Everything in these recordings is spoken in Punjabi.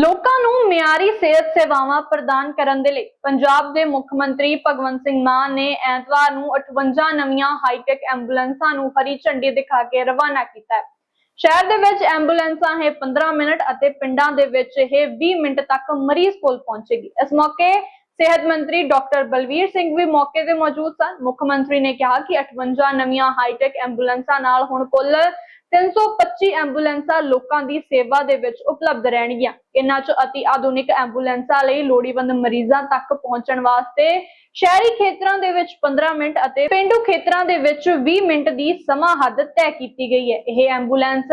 ਲੋਕਾਂ ਨੂੰ ਮਿਆਰੀ ਸਿਹਤ ਸੇਵਾਵਾਂ ਪ੍ਰਦਾਨ ਕਰਨ ਦੇ ਲਈ ਪੰਜਾਬ ਦੇ ਮੁੱਖ ਮੰਤਰੀ ਭਗਵੰਤ ਸਿੰਘ ਮਾਨ ਨੇ ਐਤਵਾਰ ਨੂੰ 58 ਨਵੀਆਂ ਹਾਈਟੈਕ ਐਂਬੂਲੈਂਸਾਂ ਨੂੰ ਹਰੀ ਝੰਡੀ ਦਿਖਾ ਕੇ ਰਵਾਨਾ ਕੀਤਾ ਹੈ। ਸ਼ਹਿਰ ਦੇ ਵਿੱਚ ਐਂਬੂਲੈਂਸਾਂ ਇਹ 15 ਮਿੰਟ ਅਤੇ ਪਿੰਡਾਂ ਦੇ ਵਿੱਚ ਇਹ 20 ਮਿੰਟ ਤੱਕ ਮਰੀਜ਼ ਕੋਲ ਪਹੁੰਚੇਗੀ। ਇਸ ਮੌਕੇ ਸਿਹਤ ਮੰਤਰੀ ਡਾਕਟਰ ਬਲਵੀਰ ਸਿੰਘ ਵੀ ਮੌਕੇ ਤੇ ਮੌਜੂਦ ਸਨ। ਮੁੱਖ ਮੰਤਰੀ ਨੇ ਕਿਹਾ ਕਿ 58 ਨਵੀਆਂ ਹਾਈਟੈਕ ਐਂਬੂਲੈਂਸਾਂ ਨਾਲ ਹੁਣ ਕੁੱਲ 325 ਐਂਬੂਲੈਂਸਾਂ ਲੋਕਾਂ ਦੀ ਸੇਵਾ ਦੇ ਵਿੱਚ ਉਪਲਬਧ ਰਹਿਣਗੀਆਂ। ਇਹਨਾਂ 'ਚ ਅਤੀ ਆਧੁਨਿਕ ਐਂਬੂਲੈਂਸਾਂ ਲਈ ਲੋੜੀਵੰਦ ਮਰੀਜ਼ਾਂ ਤੱਕ ਪਹੁੰਚਣ ਵਾਸਤੇ ਸ਼ਹਿਰੀ ਖੇਤਰਾਂ ਦੇ ਵਿੱਚ 15 ਮਿੰਟ ਅਤੇ ਪਿੰਡੂ ਖੇਤਰਾਂ ਦੇ ਵਿੱਚ 20 ਮਿੰਟ ਦੀ ਸਮਾਂ ਹੱਦ ਤੈਅ ਕੀਤੀ ਗਈ ਹੈ। ਇਹ ਐਂਬੂਲੈਂਸ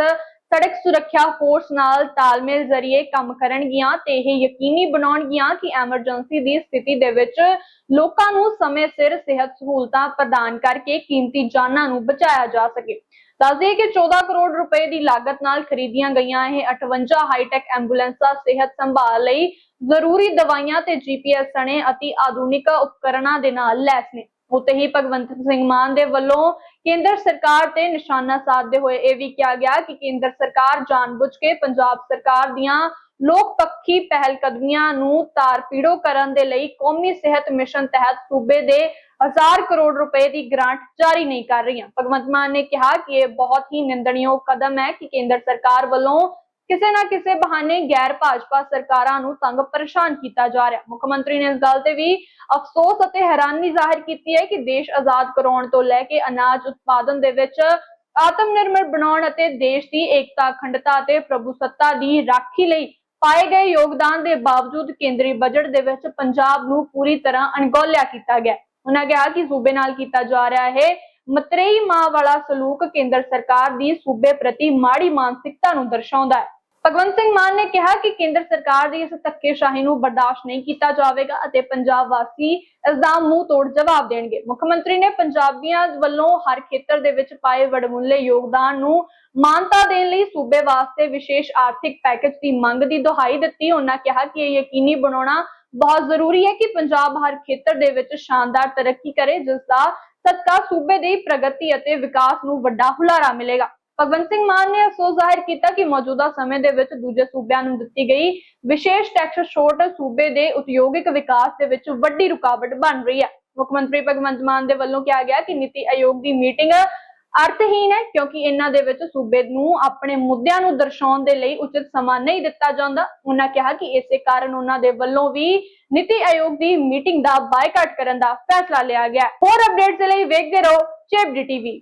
ਸੜਕ ਸੁਰੱਖਿਆ ਫੋਰਸ ਨਾਲ ਤਾਲਮੇਲ ਜ਼ਰੀਏ ਕੰਮ ਕਰਨਗੀਆਂ ਤੇ ਇਹ ਯਕੀਨੀ ਬਣਾਉਣਗੀਆਂ ਕਿ ਐਮਰਜੈਂਸੀ ਦੀ ਸਥਿਤੀ ਦੇ ਵਿੱਚ ਲੋਕਾਂ ਨੂੰ ਸਮੇਂ ਸਿਰ ਸਿਹਤ ਸਹੂਲਤਾਂ ਪ੍ਰਦਾਨ ਕਰਕੇ ਕੀਮਤੀ ਜਾਨਾਂ ਨੂੰ ਬਚਾਇਆ ਜਾ ਸਕੇ। ਦੱਸ ਕਿ 14 ਕਰੋੜ ਰੁਪਏ ਦੀ ਲਾਗਤ ਨਾਲ ਖਰੀਦੀਆਂ ਗਈਆਂ ਇਹ 58 ਹਾਈਟੈਕ ਐਂਬੂਲੈਂਸਾਂ ਸਿਹਤ ਸੰਭਾਲ ਲਈ ਜ਼ਰੂਰੀ ਦਵਾਈਆਂ ਤੇ ਜੀਪੀਐਸ ਸਣੇ ਅਤੀ ਆਧੁਨਿਕ ਉਪਕਰਣਾਂ ਦੇ ਨਾਲ ਲੈਸ ਨੇ। ਉੱਤੇ ਹੀ ਭਗਵੰਤ ਸਿੰਘ ਮਾਨ ਦੇ ਵੱਲੋਂ ਕੇਂਦਰ ਸਰਕਾਰ ਤੇ ਨਿਸ਼ਾਨਾ ਸਾਧਦੇ ਹੋਏ ਇਹ ਵੀ ਕਿਹਾ ਗਿਆ ਕਿ ਕੇਂਦਰ ਸਰਕਾਰ ਜਾਣਬੁੱਝ ਕੇ ਪੰਜਾਬ ਸਰਕਾਰ ਦੀਆਂ ਲੋਕ ਪੱਖੀ ਪਹਿਲ ਕਦਮੀਆਂ ਨੂੰ ਤਾਰਪੀੜੋ ਕਰਨ ਦੇ ਲਈ ਕੌਮੀ ਸਿਹਤ ਮਿਸ਼ਨ ਤਹਿਤ ਸੂਬੇ ਦੇ ਹਜ਼ਾਰ ਕਰੋੜ ਰੁਪਏ ਦੀ ਗ੍ਰਾਂਟ ਜਾਰੀ ਨਹੀਂ ਕਰ ਰਹੀਆਂ। ਭਗਵੰਤ ਮਾਨ ਨੇ ਕਿਹਾ ਕਿ ਇਹ ਬਹੁਤ ਹੀ ਨਿੰਦਣਯੋਗ ਕਦਮ ਹੈ ਕਿ ਕੇਂਦਰ ਸਰਕਾਰ ਵੱਲੋਂ ਕਿਸੇ ਨਾ ਕਿਸੇ ਬਹਾਨੇ ਗੈਰ ਭਾਜਪਾ ਸਰਕਾਰਾਂ ਨੂੰ ਤੰਗ ਪਰੇਸ਼ਾਨ ਕੀਤਾ ਜਾ ਰਿਹਾ। ਮੁੱਖ ਮੰਤਰੀ ਨੇ ਇਸ ਗੱਲ ਤੇ ਵੀ ਅਫਸੋਸ ਅਤੇ ਹੈਰਾਨੀ ਜ਼ਾਹਿਰ ਕੀਤੀ ਹੈ ਕਿ ਦੇਸ਼ ਆਜ਼ਾਦ ਕਰਾਉਣ ਤੋਂ ਲੈ ਕੇ ਅਨਾਜ ਉਤਪਾਦਨ ਦੇ ਵਿੱਚ ਆਤਮ ਨਿਰਭਰ ਬਣਾਉਣ ਅਤੇ ਦੇਸ਼ ਦੀ ਏਕਤਾ, ਅਖੰਡਤਾ ਅਤੇ ਪ੍ਰਭੂਸੱਤਾ ਦੀ ਰਾਖੀ ਲਈ ਪਾਏ ਗਏ ਯੋਗਦਾਨ ਦੇ ਬਾਵਜੂਦ ਕੇਂਦਰੀ ਬਜਟ ਦੇ ਵਿੱਚ ਪੰਜਾਬ ਨੂੰ ਪੂਰੀ ਤਰ੍ਹਾਂ ਅਣਗੌਲਿਆ ਕੀਤਾ ਗਿਆ। ਉਹਨਾਂ ਕਿਹਾ ਕਿ ਸੂਬੇ ਨਾਲ ਕੀਤਾ ਜਾ ਰਿਹਾ ਹੈ ਮਤਰੇਈ ਮਾਂ ਵਾਲਾ ਸਲੂਕ ਕੇਂਦਰ ਸਰਕਾਰ ਦੀ ਸੂਬੇ ਪ੍ਰਤੀ ਮਾੜੀ ਮਾਨਸਿਕਤਾ ਨੂੰ ਦਰਸਾਉਂਦਾ ਹੈ। ਭਗਵੰਤ ਸਿੰਘ ਮਾਨ ਨੇ ਕਿਹਾ ਕਿ ਕੇਂਦਰ ਸਰਕਾਰ ਦੀ ਇਸ ਧੱਕੇਸ਼ਾਹੀ ਨੂੰ ਬਰਦਾਸ਼ਤ ਨਹੀਂ ਕੀਤਾ ਜਾਵੇਗਾ ਅਤੇ ਪੰਜਾਬ ਵਾਸੀ ਇਸ ਦਾ ਮੂੰਹ ਤੋੜ ਜਵਾਬ ਦੇਣਗੇ। ਮੁੱਖ ਮੰਤਰੀ ਨੇ ਪੰਜਾਬੀਆਂ ਵੱਲੋਂ ਹਰ ਖੇਤਰ ਦੇ ਵਿੱਚ ਪਾਏ ਵਡਮੁੱਲੇ ਯੋਗਦਾਨ ਨੂੰ ਮਾਨਤਾ ਦੇਣ ਲਈ ਸੂਬੇ ਵਾਸਤੇ ਵਿਸ਼ੇਸ਼ ਆਰਥਿਕ ਪੈਕੇਜ ਦੀ ਮੰਗ ਦੀ ਦੁਹਾਈ ਦਿੱਤੀ। ਉਹਨਾਂ ਕਿਹਾ ਕਿ ਇਹ ਯਕੀਨੀ ਬਣਾਉਣਾ ਬਹੁਤ ਜ਼ਰੂਰੀ ਹੈ ਕਿ ਪੰਜਾਬ ਹਰ ਖੇਤਰ ਦੇ ਵਿੱਚ ਸ਼ਾਨਦਾਰ ਤਰੱਕੀ ਕਰੇ ਜਿਸ ਦਾ ਸਦਕਾ ਸੂਬੇ ਦੀ ਪ੍ਰਗਤੀ ਅਤੇ ਵਿਕਾਸ ਨੂੰ ਵੱਡਾ ਹੁਲਾਰਾ ਮਿਲੇਗਾ। ਭਗਵੰਤ ਸਿੰਘ ਮਾਨ ਨੇ ਅਫਸੋਸ ਜ਼ਾਹਿਰ ਕੀਤਾ ਕਿ ਮੌਜੂਦਾ ਸਮੇਂ ਦੇ ਵਿੱਚ ਦੂਜੇ ਸੂਬਿਆਂ ਨੂੰ ਦਿੱਤੀ ਗਈ ਵਿਸ਼ੇਸ਼ ਟੈਕਸ ਛੋਟ ਸੂਬੇ ਦੇ ਉਦਯੋਗਿਕ ਵਿਕਾਸ ਦੇ ਵਿੱਚ ਵੱਡੀ ਰੁਕਾਵਟ ਬਣ ਰਹੀ ਹੈ। ਮੁੱਖ ਮੰਤਰੀ ਭਗਵੰਤ ਮਾਨ ਦੇ ਵੱਲੋਂ ਕਿਹਾ ਗਿਆ ਕਿ ਨੀਤੀ ਆਯੋਗ ਦੀ ਮੀਟਿੰਗ ਅਰਥਹੀਨ ਹੈ ਕਿਉਂਕਿ ਇਹਨਾਂ ਦੇ ਵਿੱਚ ਸੂਬੇ ਨੂੰ ਆਪਣੇ ਮੁੱਦਿਆਂ ਨੂੰ ਦਰਸਾਉਣ ਦੇ ਲਈ ਉਚਿਤ ਸਮਾਂ ਨਹੀਂ ਦਿੱਤਾ ਜਾਂਦਾ। ਉਹਨਾਂ ਕਿਹਾ ਕਿ ਇਸੇ ਕਾਰਨ ਉਹਨਾਂ ਦੇ ਵੱਲੋਂ ਵੀ ਨੀਤੀ ਆਯੋਗ ਦੀ ਮੀਟਿੰਗ ਦਾ ਬਾਈਕਾਟ ਕਰਨ ਦਾ ਫੈਸਲਾ ਲਿਆ ਗਿਆ ਹੈ। ਹੋਰ ਅਪਡੇਟਸ ਲਈ ਵੇਖਦੇ ਰਹੋ ਚੇਪ ਡੀ ਟੀਵੀ।